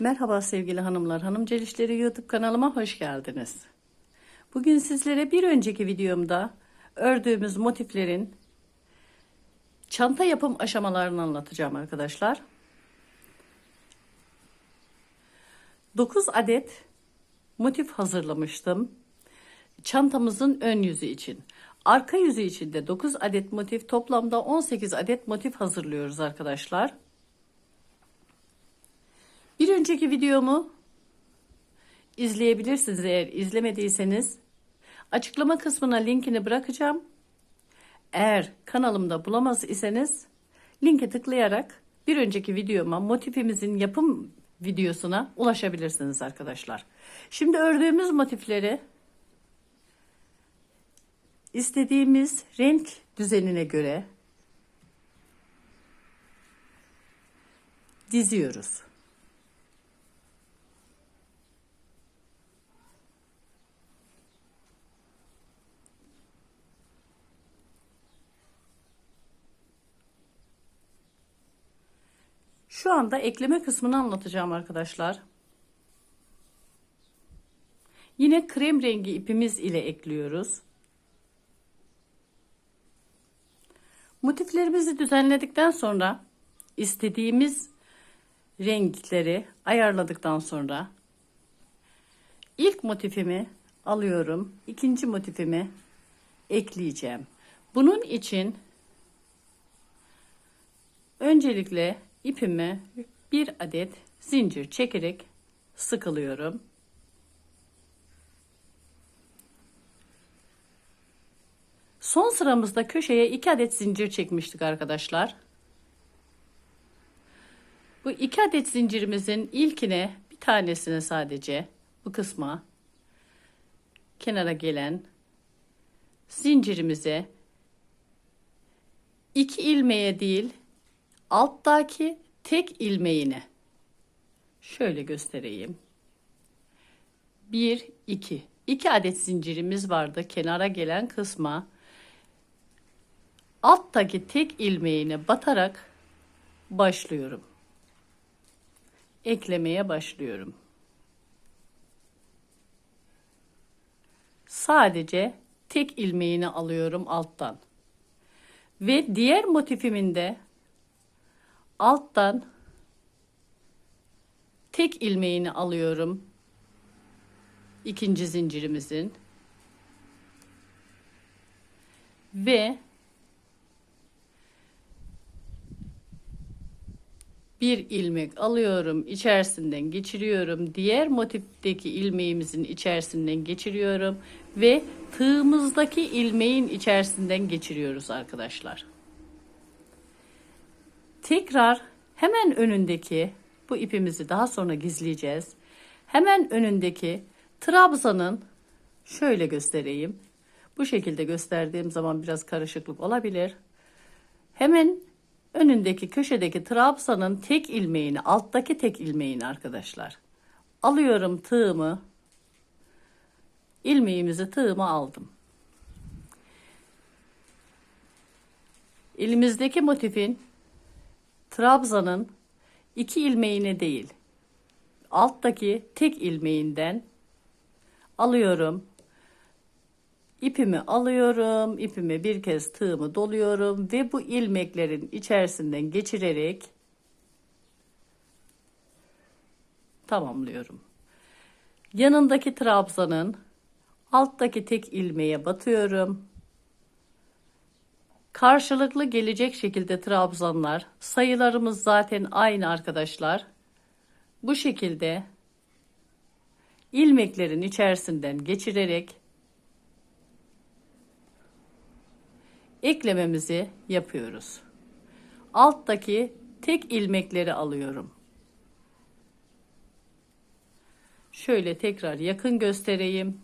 Merhaba sevgili hanımlar, Hanım Celişleri YouTube kanalıma hoş geldiniz. Bugün sizlere bir önceki videomda ördüğümüz motiflerin çanta yapım aşamalarını anlatacağım arkadaşlar. 9 adet motif hazırlamıştım. Çantamızın ön yüzü için. Arka yüzü için de 9 adet motif toplamda 18 adet motif hazırlıyoruz arkadaşlar. Bir önceki videomu izleyebilirsiniz eğer izlemediyseniz. Açıklama kısmına linkini bırakacağım. Eğer kanalımda bulamaz iseniz linke tıklayarak bir önceki videoma motifimizin yapım videosuna ulaşabilirsiniz arkadaşlar. Şimdi ördüğümüz motifleri istediğimiz renk düzenine göre diziyoruz. Şu anda ekleme kısmını anlatacağım arkadaşlar. Yine krem rengi ipimiz ile ekliyoruz. Motiflerimizi düzenledikten sonra istediğimiz renkleri ayarladıktan sonra ilk motifimi alıyorum. ikinci motifimi ekleyeceğim. Bunun için öncelikle ipime bir adet zincir çekerek sıkılıyorum. Son sıramızda köşeye iki adet zincir çekmiştik arkadaşlar. Bu iki adet zincirimizin ilkine bir tanesine sadece bu kısma kenara gelen zincirimize iki ilmeğe değil alttaki tek ilmeğine şöyle göstereyim. 1 2 2 adet zincirimiz vardı kenara gelen kısma alttaki tek ilmeğine batarak başlıyorum. Eklemeye başlıyorum. Sadece tek ilmeğini alıyorum alttan. Ve diğer motifimin de alttan tek ilmeğini alıyorum. ikinci zincirimizin ve bir ilmek alıyorum, içerisinden geçiriyorum. Diğer motifteki ilmeğimizin içerisinden geçiriyorum ve tığımızdaki ilmeğin içerisinden geçiriyoruz arkadaşlar. Tekrar hemen önündeki bu ipimizi daha sonra gizleyeceğiz. Hemen önündeki trabzanın şöyle göstereyim. Bu şekilde gösterdiğim zaman biraz karışıklık olabilir. Hemen önündeki köşedeki trabzanın tek ilmeğini, alttaki tek ilmeğini arkadaşlar. Alıyorum tığımı. ilmeğimizi tığıma aldım. Elimizdeki motifin trabzanın iki ilmeğine değil, alttaki tek ilmeğinden alıyorum. İpimi alıyorum, ipimi bir kez tığımı doluyorum ve bu ilmeklerin içerisinden geçirerek tamamlıyorum. Yanındaki trabzanın alttaki tek ilmeğe batıyorum. Karşılıklı gelecek şekilde trabzanlar. Sayılarımız zaten aynı arkadaşlar. Bu şekilde ilmeklerin içerisinden geçirerek eklememizi yapıyoruz. Alttaki tek ilmekleri alıyorum. Şöyle tekrar yakın göstereyim.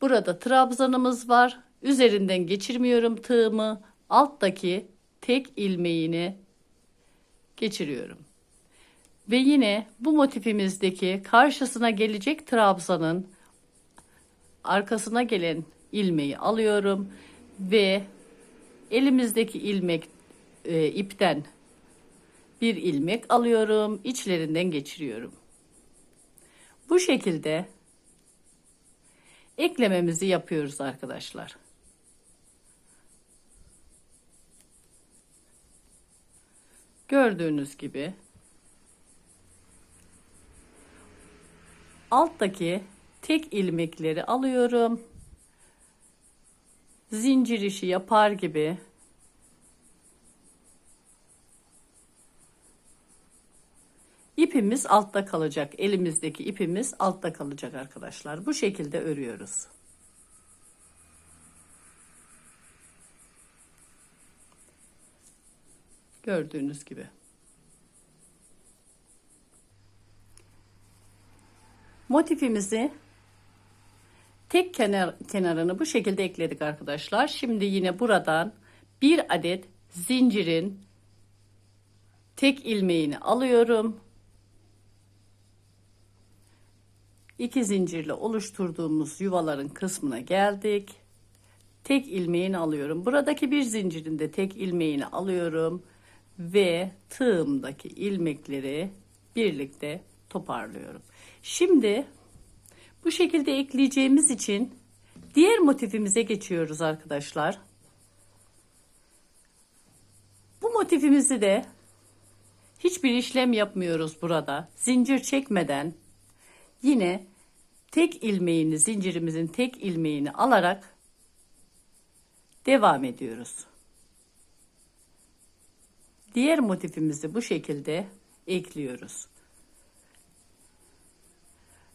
Burada trabzanımız var. Üzerinden geçirmiyorum tığımı. Alttaki tek ilmeğini geçiriyorum. Ve yine bu motifimizdeki karşısına gelecek trabzanın arkasına gelen ilmeği alıyorum ve elimizdeki ilmek e, ipten bir ilmek alıyorum, içlerinden geçiriyorum. Bu şekilde eklememizi yapıyoruz arkadaşlar. Gördüğünüz gibi alttaki tek ilmekleri alıyorum. Zincir işi yapar gibi İpimiz altta kalacak. Elimizdeki ipimiz altta kalacak arkadaşlar. Bu şekilde örüyoruz. Gördüğünüz gibi. Motifimizi tek kenar kenarını bu şekilde ekledik arkadaşlar. Şimdi yine buradan bir adet zincirin tek ilmeğini alıyorum. İki zincirle oluşturduğumuz yuvaların kısmına geldik. Tek ilmeğini alıyorum. Buradaki bir zincirin de tek ilmeğini alıyorum ve tığımdaki ilmekleri birlikte toparlıyorum. Şimdi bu şekilde ekleyeceğimiz için diğer motifimize geçiyoruz arkadaşlar. Bu motifimizi de hiçbir işlem yapmıyoruz burada. Zincir çekmeden yine tek ilmeğini zincirimizin tek ilmeğini alarak devam ediyoruz. Diğer motifimizi bu şekilde ekliyoruz.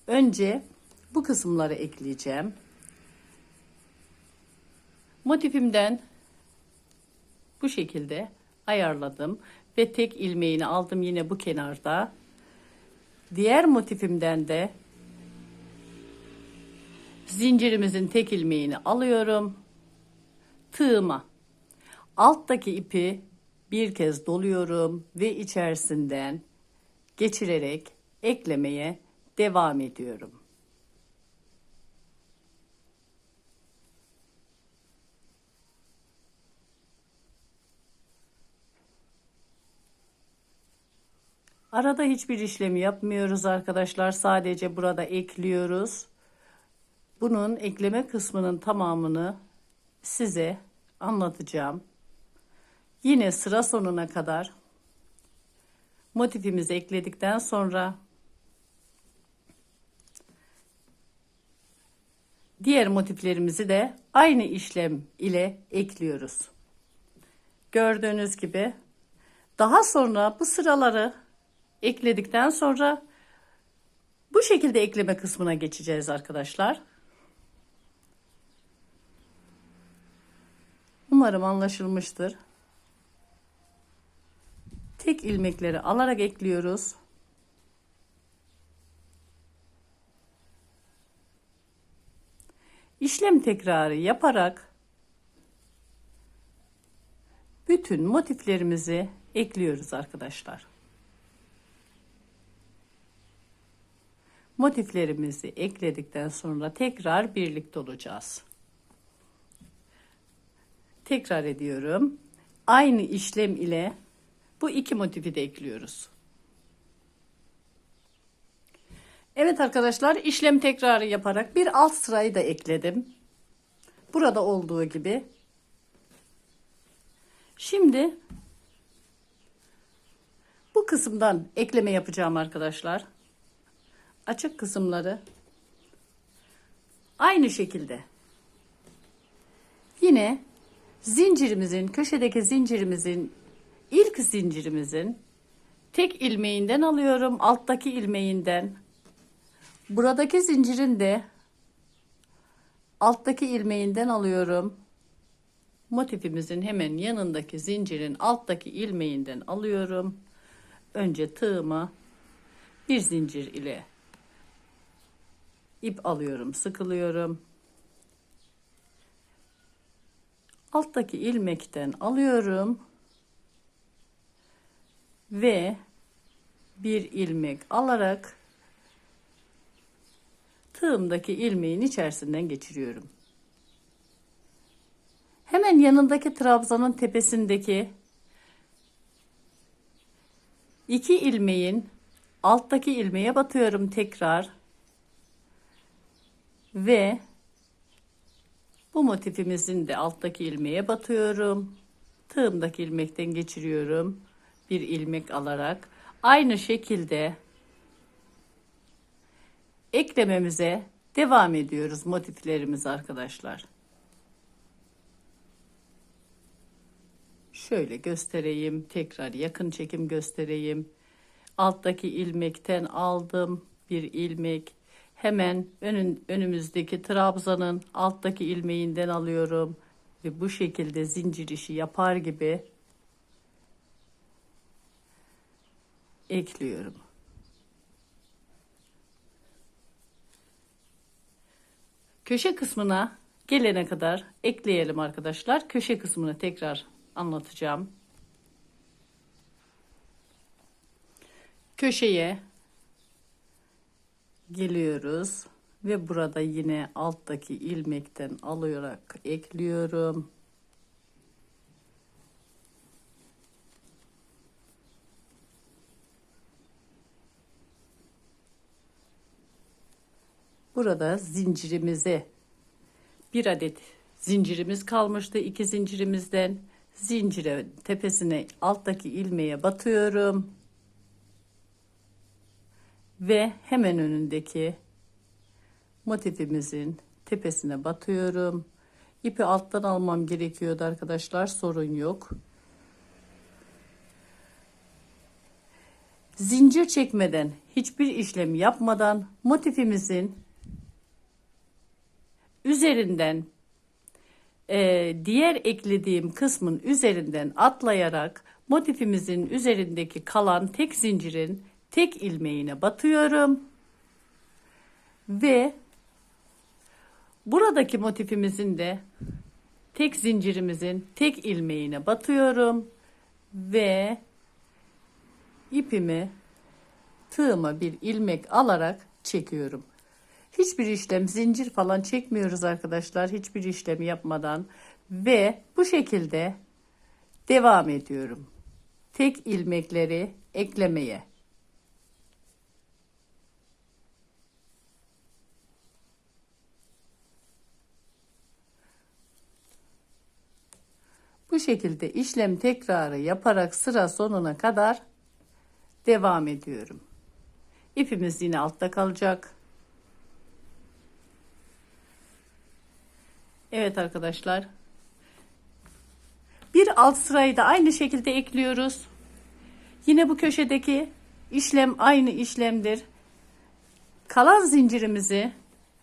Önce bu kısımları ekleyeceğim. Motifimden bu şekilde ayarladım ve tek ilmeğini aldım yine bu kenarda. Diğer motifimden de zincirimizin tek ilmeğini alıyorum. Tığıma alttaki ipi bir kez doluyorum ve içerisinden geçirerek eklemeye devam ediyorum. Arada hiçbir işlemi yapmıyoruz arkadaşlar. Sadece burada ekliyoruz. Bunun ekleme kısmının tamamını size anlatacağım. Yine sıra sonuna kadar motifimizi ekledikten sonra diğer motiflerimizi de aynı işlem ile ekliyoruz. Gördüğünüz gibi daha sonra bu sıraları ekledikten sonra bu şekilde ekleme kısmına geçeceğiz arkadaşlar. Umarım anlaşılmıştır. Tek ilmekleri alarak ekliyoruz. İşlem tekrarı yaparak bütün motiflerimizi ekliyoruz arkadaşlar. Motiflerimizi ekledikten sonra tekrar birlikte olacağız. Tekrar ediyorum. Aynı işlem ile bu iki motifi de ekliyoruz. Evet arkadaşlar işlem tekrarı yaparak bir alt sırayı da ekledim. Burada olduğu gibi. Şimdi bu kısımdan ekleme yapacağım arkadaşlar. Açık kısımları aynı şekilde yine zincirimizin köşedeki zincirimizin ilk zincirimizin tek ilmeğinden alıyorum alttaki ilmeğinden. Buradaki zincirin de alttaki ilmeğinden alıyorum. Motifimizin hemen yanındaki zincirin alttaki ilmeğinden alıyorum. Önce tığıma bir zincir ile ip alıyorum sıkılıyorum. Alttaki ilmekten alıyorum ve bir ilmek alarak tığımdaki ilmeğin içerisinden geçiriyorum. Hemen yanındaki trabzanın tepesindeki İki ilmeğin alttaki ilmeğe batıyorum tekrar. Ve bu motifimizin de alttaki ilmeğe batıyorum. Tığımdaki ilmekten geçiriyorum. Bir ilmek alarak. Aynı şekilde eklememize devam ediyoruz motiflerimiz arkadaşlar. Şöyle göstereyim. Tekrar yakın çekim göstereyim. Alttaki ilmekten aldım bir ilmek. Hemen önün, önümüzdeki trabzanın alttaki ilmeğinden alıyorum. Ve bu şekilde zincir işi yapar gibi ekliyorum. Köşe kısmına gelene kadar ekleyelim arkadaşlar. Köşe kısmını tekrar anlatacağım. Köşeye geliyoruz ve burada yine alttaki ilmekten alarak ekliyorum. Burada zincirimize bir adet zincirimiz kalmıştı. iki zincirimizden zincire tepesine alttaki ilmeğe batıyorum. Ve hemen önündeki motifimizin tepesine batıyorum. İpi alttan almam gerekiyordu arkadaşlar. Sorun yok. Zincir çekmeden, hiçbir işlem yapmadan motifimizin üzerinden e, diğer eklediğim kısmın üzerinden atlayarak motifimizin üzerindeki kalan tek zincirin tek ilmeğine batıyorum ve buradaki motifimizin de tek zincirimizin tek ilmeğine batıyorum ve ipimi tığıma bir ilmek alarak çekiyorum. Hiçbir işlem zincir falan çekmiyoruz arkadaşlar. Hiçbir işlem yapmadan ve bu şekilde devam ediyorum. Tek ilmekleri eklemeye. Bu şekilde işlem tekrarı yaparak sıra sonuna kadar devam ediyorum. İpimiz yine altta kalacak. Evet arkadaşlar. Bir alt sırayı da aynı şekilde ekliyoruz. Yine bu köşedeki işlem aynı işlemdir. Kalan zincirimizi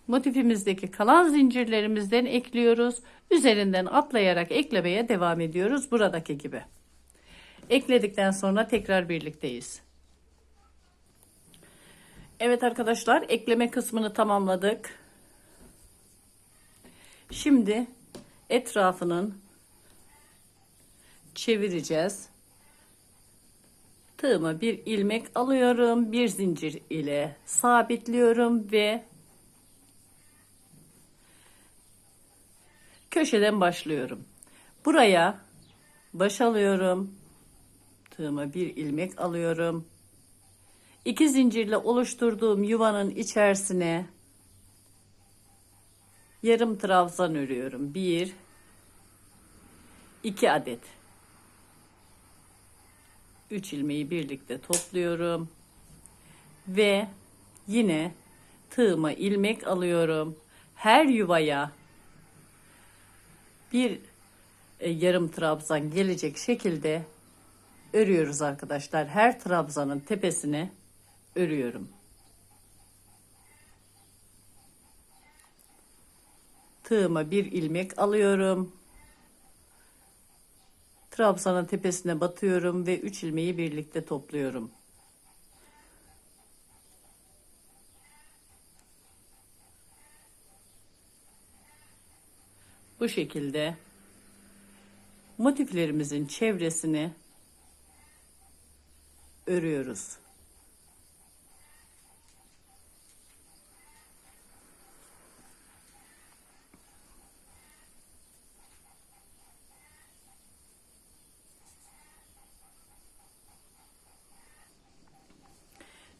motifimizdeki kalan zincirlerimizden ekliyoruz. Üzerinden atlayarak eklemeye devam ediyoruz buradaki gibi. Ekledikten sonra tekrar birlikteyiz. Evet arkadaşlar ekleme kısmını tamamladık. Şimdi etrafının çevireceğiz. Tığıma bir ilmek alıyorum. Bir zincir ile sabitliyorum ve köşeden başlıyorum. Buraya baş alıyorum. Tığıma bir ilmek alıyorum. İki zincirle oluşturduğum yuvanın içerisine yarım trabzan örüyorum. Bir, iki adet. Üç ilmeği birlikte topluyorum. Ve yine tığıma ilmek alıyorum. Her yuvaya bir e, yarım trabzan gelecek şekilde örüyoruz arkadaşlar. Her trabzanın tepesine örüyorum. Tığıma bir ilmek alıyorum. Trabzanın tepesine batıyorum ve 3 ilmeği birlikte topluyorum. Bu şekilde motiflerimizin çevresini örüyoruz.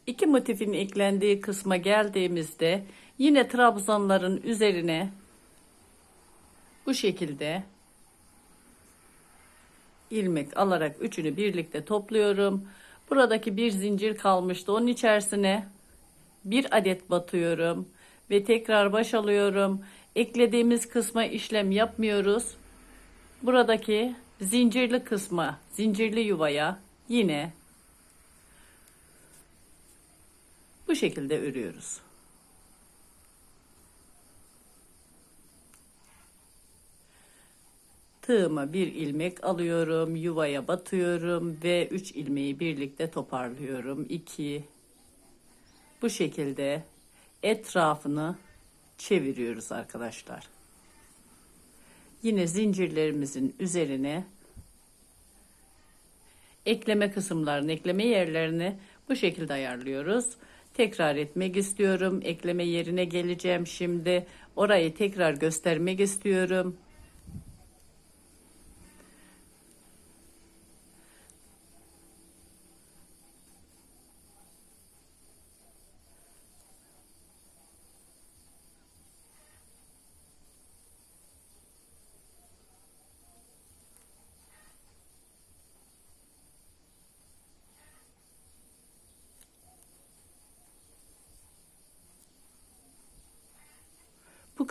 İki motifin eklendiği kısma geldiğimizde yine trabzanların üzerine bu şekilde ilmek alarak üçünü birlikte topluyorum. Buradaki bir zincir kalmıştı. Onun içerisine bir adet batıyorum ve tekrar baş alıyorum. Eklediğimiz kısma işlem yapmıyoruz. Buradaki zincirli kısma, zincirli yuvaya yine bu şekilde örüyoruz. Tığıma bir ilmek alıyorum, yuvaya batıyorum ve 3 ilmeği birlikte toparlıyorum. 2 Bu şekilde etrafını çeviriyoruz arkadaşlar. Yine zincirlerimizin üzerine ekleme kısımlarını, ekleme yerlerini bu şekilde ayarlıyoruz. Tekrar etmek istiyorum. Ekleme yerine geleceğim şimdi. Orayı tekrar göstermek istiyorum.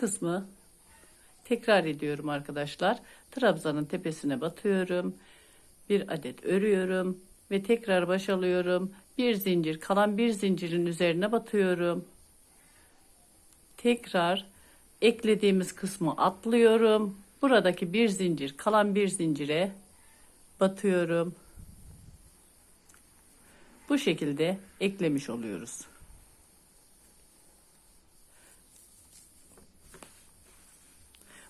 Kısmı tekrar ediyorum arkadaşlar. Trabzanın tepesine batıyorum. Bir adet örüyorum ve tekrar baş alıyorum. Bir zincir kalan bir zincirin üzerine batıyorum. Tekrar eklediğimiz kısmı atlıyorum. Buradaki bir zincir kalan bir zincire batıyorum. Bu şekilde eklemiş oluyoruz.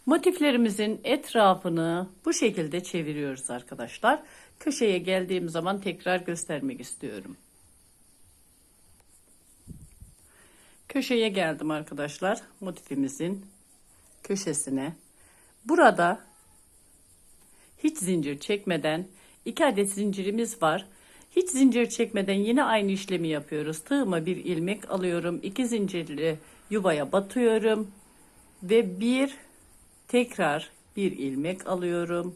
Motiflerimizin etrafını bu şekilde çeviriyoruz arkadaşlar. Köşeye geldiğim zaman tekrar göstermek istiyorum. Köşeye geldim arkadaşlar. Motifimizin köşesine. Burada hiç zincir çekmeden iki adet zincirimiz var. Hiç zincir çekmeden yine aynı işlemi yapıyoruz. Tığıma bir ilmek alıyorum. iki zincirli yuvaya batıyorum. Ve bir Tekrar bir ilmek alıyorum.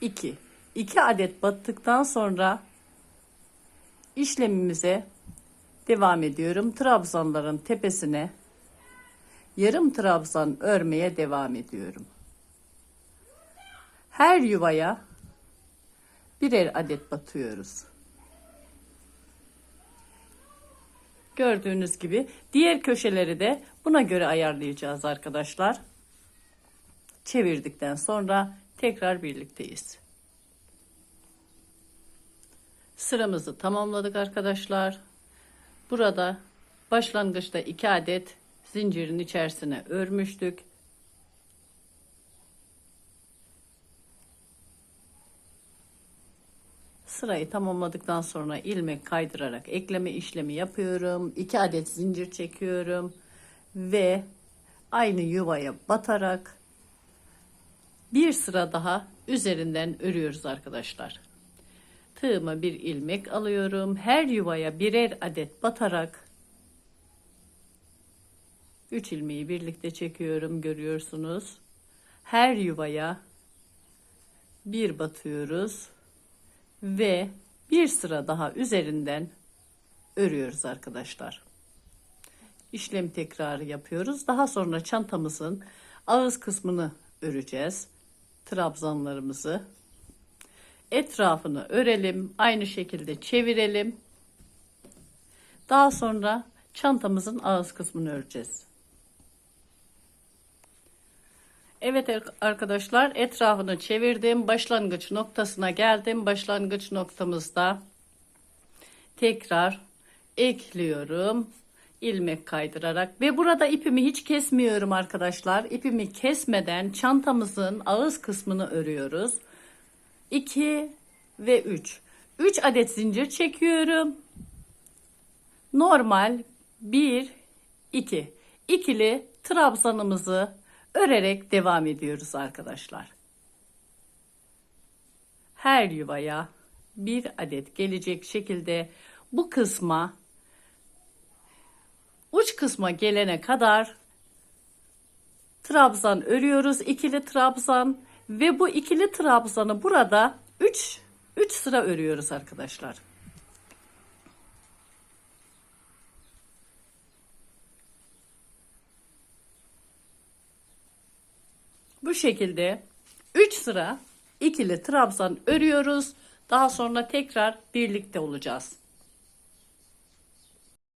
2. 2 adet battıktan sonra işlemimize devam ediyorum. Trabzanların tepesine yarım trabzan örmeye devam ediyorum. Her yuvaya birer adet batıyoruz. Gördüğünüz gibi diğer köşeleri de buna göre ayarlayacağız arkadaşlar çevirdikten sonra tekrar birlikteyiz. Sıramızı tamamladık arkadaşlar. Burada başlangıçta 2 adet zincirin içerisine örmüştük. Sırayı tamamladıktan sonra ilmek kaydırarak ekleme işlemi yapıyorum. 2 adet zincir çekiyorum ve aynı yuvaya batarak bir sıra daha üzerinden örüyoruz arkadaşlar. Tığıma bir ilmek alıyorum. Her yuvaya birer adet batarak 3 ilmeği birlikte çekiyorum görüyorsunuz. Her yuvaya bir batıyoruz ve bir sıra daha üzerinden örüyoruz arkadaşlar. İşlem tekrarı yapıyoruz. Daha sonra çantamızın ağız kısmını öreceğiz trabzanlarımızı etrafını örelim. Aynı şekilde çevirelim. Daha sonra çantamızın ağız kısmını öreceğiz. Evet arkadaşlar etrafını çevirdim. Başlangıç noktasına geldim. Başlangıç noktamızda tekrar ekliyorum ilmek kaydırarak ve burada ipimi hiç kesmiyorum arkadaşlar. İpimi kesmeden çantamızın ağız kısmını örüyoruz. 2 ve 3. 3 adet zincir çekiyorum. Normal 1 2 ikili trabzanımızı örerek devam ediyoruz arkadaşlar. Her yuvaya bir adet gelecek şekilde bu kısma uç kısma gelene kadar trabzan örüyoruz. ikili trabzan ve bu ikili trabzanı burada 3 3 sıra örüyoruz arkadaşlar. Bu şekilde 3 sıra ikili trabzan örüyoruz. Daha sonra tekrar birlikte olacağız.